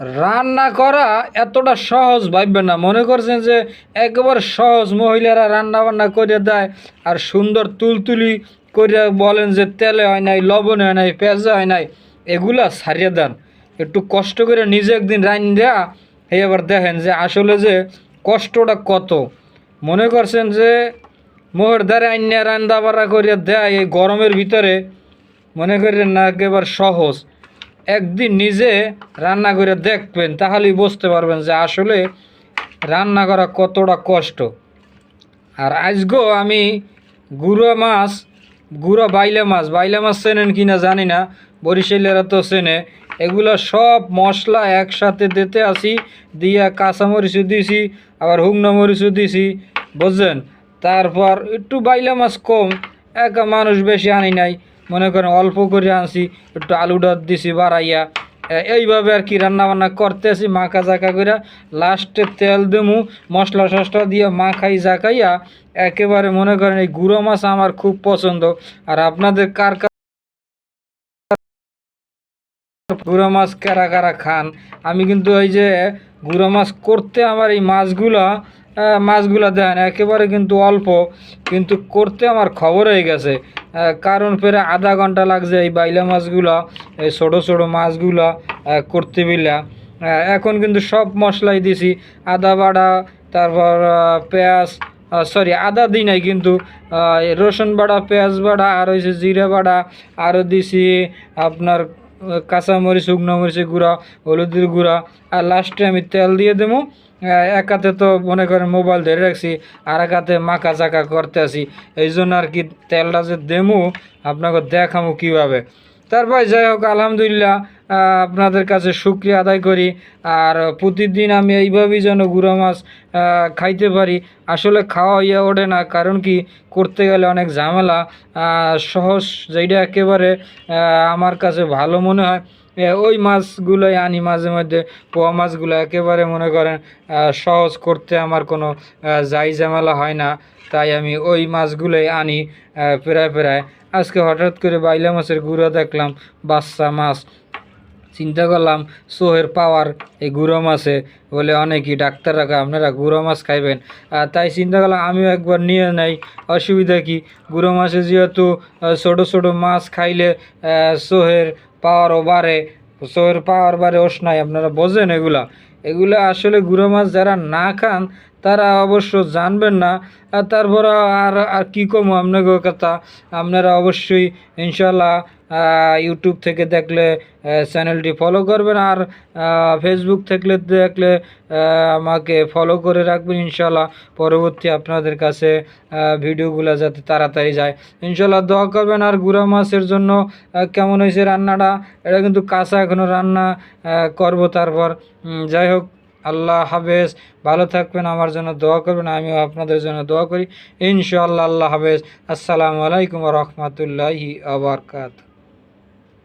রান্না করা এতটা সহজ ভাববেন না। মনে করছেন যে একেবারে সহজ মহিলারা রান্না বান্না করে দেয় আর সুন্দর তুলতুলি করে বলেন যে তেলে হয় নাই, লবণে হয় নাই, পেঁয়াজে হয় নাই, এগুলা সারিয়ে দেন। একটু কষ্ট করে নিজে একদিন রান দেয়া এই আবার দেখেন যে আসলে যে কষ্টটা কত। মনে করছেন যে মোহর দ্বারা আইনা রান্না বাড়া করিয়া দেয় এই গরমের ভিতরে, মনে করেন না একেবারে সহজ। একদিন নিজে রান্না করে দেখবেন, তাহলেই বুঝতে পারবেন যে আসলে রান্না করা কতটা কষ্ট। আর আজগো আমি গুঁড়ো মাছ, গুঁড়ো বাইলে মাছ বাইলে মাছ চেনেন কি না জানি না, বরিশালেরা তো চেনে, এগুলো সব মশলা একসাথে দিতে আসি, দিয়া কাঁচামরিচও দিছি, আবার হুগনো মরিচও দিছি, বুঝছেন? তারপর একটু বাইলে মাছ কম, একা মানুষ বেশি আনি নাই। মনে করেন অল্প করে আনছি, একটু আলু আলুটা দিছি, বাড়াইয়া এইভাবে আর কি রান্না বান্না করতেছি, মাখা জাকা করে লাস্টে তেল দেমু, মশলা টসলা দিয়ে মাখাই জাকাইয়া একেবারে মনে করেন এই গুঁড়ো মাছ আমার খুব পছন্দ। আর আপনাদের কার গুঁড়ো মাছ কারা কারা খান? আমি কিন্তু ওই যে গুঁড়ো মাছ করতে আমার এই মাছগুলা মাছগুলা দেন একেবারে কিন্তু অল্প, কিন্তু করতে আমার খবর হয়ে গেছে। কারণ ফেরে আধা ঘণ্টা লাগছে এই বাইলা মাছগুলা, এই ছোটো ছোটো মাছগুলা করতে বিলা। এখন কিন্তু সব মশলাই দিছি, আদা বাটা, তারপর পেঁয়াজ সরি আদা দিই নাই কিন্তু রসুন বাটা, পেঁয়াজ বাটা, আর হয়েছে জিরে বাটা আরও দিছি আপনার কাঁচামরিচ, শুকনো মরিচের গুঁড়া, হলুদের গুঁড়া, আর লাস্টে আমি তেল দিয়ে দেবো। এক হাতে তো মনে করেন মোবাইল ধরে রাখছি, আর এক হাতে মাখা চাকা করতে আসি এই জন্য আর কি তেলটা যে দেমু আপনাকে দেখামু কীভাবে। তারপর যাই হোক, আলহামদুলিল্লাহ আপনাদের কাছে শুক্রিয়া আদায় করি। আর প্রতিদিন আমি এইভাবেই যেন গুঁড়ো মাছ খাইতে পারি। আসলে খাওয়া ইয়ে ওঠে না, কারণ কি করতে গেলে অনেক ঝামেলা। সহজ যেটা একেবারে আমার কাছে ভালো মনে হয়। ওই মাছগুলোই আনি মাঝে মধ্যে, পোয়া মাছগুলো একেবারে মনে করেন সহজ করতে আমার কোনো যাই ঝামেলা হয় না। তাই আমি ওই মাছগুলোই আনি প্রায় প্রায়। আজকে হঠাৎ করে বাইলা মাছের গুঁড়ো দেখলাম, বাচ্চা মাছ। চিন্তা করলাম, সোহের পাওয়ার এই গুঁড়ো মাছে। বলে, অনেকই ডাক্তার রাখা, আপনারা গুঁড়ো মাছ খাইবেন। আর তাই চিন্তা করলাম, আমিও একবার নিয়ে নেই। অসুবিধা কি? গুঁড়ো মাছে যেহেতু ছোটো ছোটো মাছ খাইলে সোহের পাওয়ারও বাড়ে। সোহের পাওয়ার বাড়ে ওস নাই আপনারা বোঝেন এগুলা। এগুলো আসলে গুঁড়ো মাছ যারা না খান তারা অবশ্য জানবেন না। তারপর আর আর কী কমো আপনাকে কথা? আপনারা অবশ্যই ইনশাল্লাহ ইউটিউব থেকে দেখলে চ্যানেলটি ফলো করবেন। আর ফেসবুক থেকে দেখলে আমাকে ফলো করে রাখবেন ইনশাল্লাহ পরবর্তী আপনাদের কাছে ভিডিওগুলো যাতে তাড়াতাড়ি যায়। ইনশাল্লাহ দোয়া করবেন। আর গুঁড়া মাছের জন্য কেমন হয়েছে রান্নাটা? এটা কিন্তু কাঁচা এখনও রান্না করব তারপর। যাই হোক আল্লাহ হাফেজ। ভালো থাকবেন, আমার জন্য দোয়া করবেন, আমিও আপনাদের জন্য দোয়া করি। ইনশাআল্লাহ, আল্লাহ হাফেজ। আসসালামু আলাইকুম রহমতুল্লাহি আবরকাত